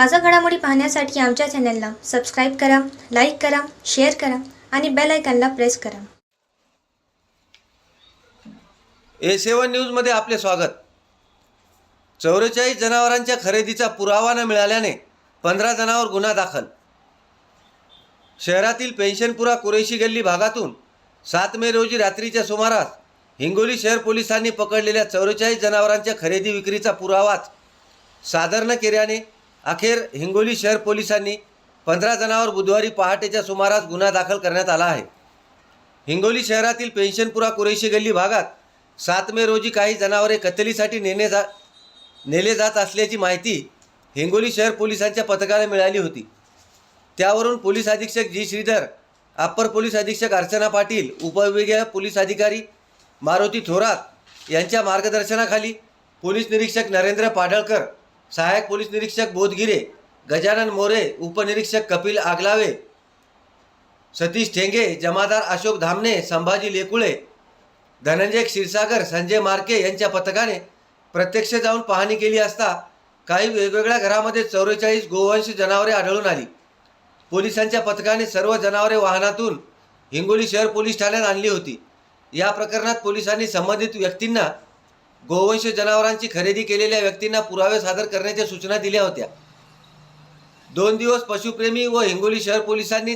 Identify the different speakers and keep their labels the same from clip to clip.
Speaker 1: ताजा घडामोडी पाहण्यासाठी आमच्या चॅनलला सबस्क्राईब करा लाईक करा शेअर करा आणि बेल आयकॉनला प्रेस करा.
Speaker 2: ए सेवन न्यूजमध्ये आपले स्वागत. चौवेचाळीस जनावरांच्या खरेदीचा पुरावा न मिळाल्याने पंधरा जणांवर गुन्हा दाखल. शहरातील पेन्शनपुरा कुरेशी गल्ली भागातून सात मे रोजी रात्रीच्या सुमारास हिंगोली शहर पोलिसांनी पकडलेल्या चौवेचाळीस जनावरांच्या खरेदी विक्रीचा पुरावाच सादर न केल्याने अखेर हिंगोली शहर पोलिसांनी पंधरा जणांवर बुधवारी पहाटेच्या सुमारास गुन्हा दाखल करण्यात आला आहे. हिंगोली शहरातील पेन्शनपुरा कुरेशी गल्ली भागात सात मे रोजी काही जनावरे कत्तलीसाठी नेणे जा नेले जात असल्याची माहिती हिंगोली शहर पोलिसांच्या पथकाला मिळाली होती. त्यावरून पोलीस अधीक्षक जी. श्रीधर अप्पर पोलीस अधीक्षक अर्चना पाटील उपविभागीय पोलीस अधिकारी मारुती थोरात यांच्या मार्गदर्शनाखाली पोलीस निरीक्षक नरेंद्र पाडळकर सहाय्यक पोलीस निरीक्षक बोधगिरे गजानन मोरे उपनिरीक्षक कपिल आगलावे सतीश ठेंगे जमादार अशोक धामणे संभाजी लेकुळे धनंजय क्षीरसागर संजय मार्के यांच्या पथकाने प्रत्यक्ष जाऊन पाहणी केली असता काही वेगवेगळ्या घरामध्ये चौवेचाळीस गोवंश जनावरे आढळून आली. पोलिसांच्या पथकाने सर्व जनावरे वाहनातून हिंगोली शहर पोलीस ठाण्यात आणली होती. या प्रकरणात पोलिसांनी संबंधित व्यक्तींना गोवंश जनावरांची खरेदी केलेल्या व्यक्तींना पुरावे सादर करण्याच्या सूचना दिल्या होत्या. दोन दिवस पशुप्रेमी व हिंगोली शहर पोलिसांनी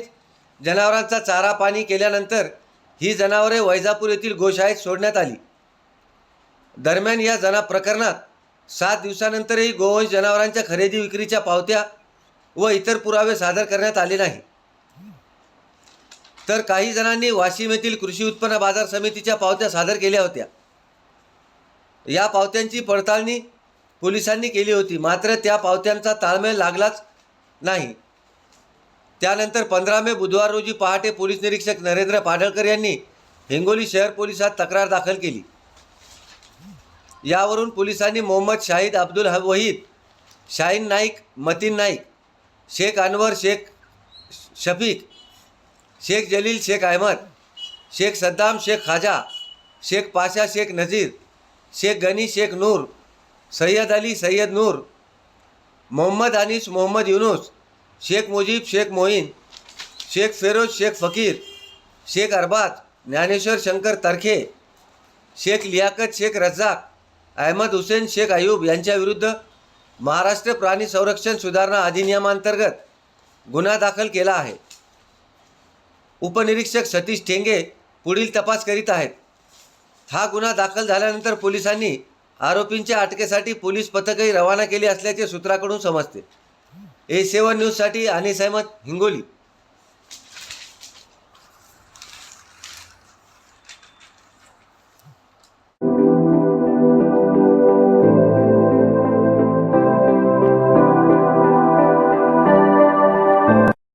Speaker 2: जनावरांचा चारा पाणी केल्यानंतर ही जनावरे वैजापूर येथील गोशाळेत सोडण्यात आली. दरम्यान या जना प्रकरणात सात दिवसानंतरही गोवंश जनावरांच्या खरेदी विक्रीच्या पावत्या व इतर पुरावे सादर करण्यात आले नाही. तर काही जणांनी वाशिम येथील कृषी उत्पन्न बाजार समितीच्या पावत्या सादर केल्या होत्या. या पावत्यांची पडताळणी पोलिसांनी केली होती. मात्र त्या पावत्यांचा ताळमेळ लागलाच नाही. त्यानंतर पंधरा मे बुधवार रोजी पहाटे पोलीस निरीक्षक नरेंद्र पाडळकर यांनी हिंगोली शहर पोलिसात तक्रार दाखल केली. यावरून पोलिसांनी मोहम्मद शाहिद अब्दुल वहीद शाहीन नाईक मतीन नाईक शेख अनवर शेख शफीक शेख जलील शेख अहमद शेख सद्दाम शेख खाजा शेख पाशा शेख नजीर शेख गनी शेख नूर सय्यद अली सय्यद नूर मोहम्मद अनिस मोहम्मद युनूस शेख मुजीब शेख मोईन शेख फेरोज शेख फकीर शेख अरबाज ज्ञानेश्वर शंकर तरखे शेख लियाकत शेख रज्जाक अहमद हुसेन शेख अयूब यांच्याविरुद्ध महाराष्ट्र प्राणी संरक्षण सुधारणा अधिनियमांतर्गत गुन्हा दाखल केला आहे. उपनिरीक्षक सतीश ठेंगे पुढील तपास करीत आहेत. हा गुन्हा दाखल झाल्यानंतर पोलिसांनी आरोपींच्या अटकेसाठी पोलीस पथकही रवाना केली असल्याचे सूत्राकडून समजते. ए सेवन न्यूजसाठी अनिस अहमद हिंगोली.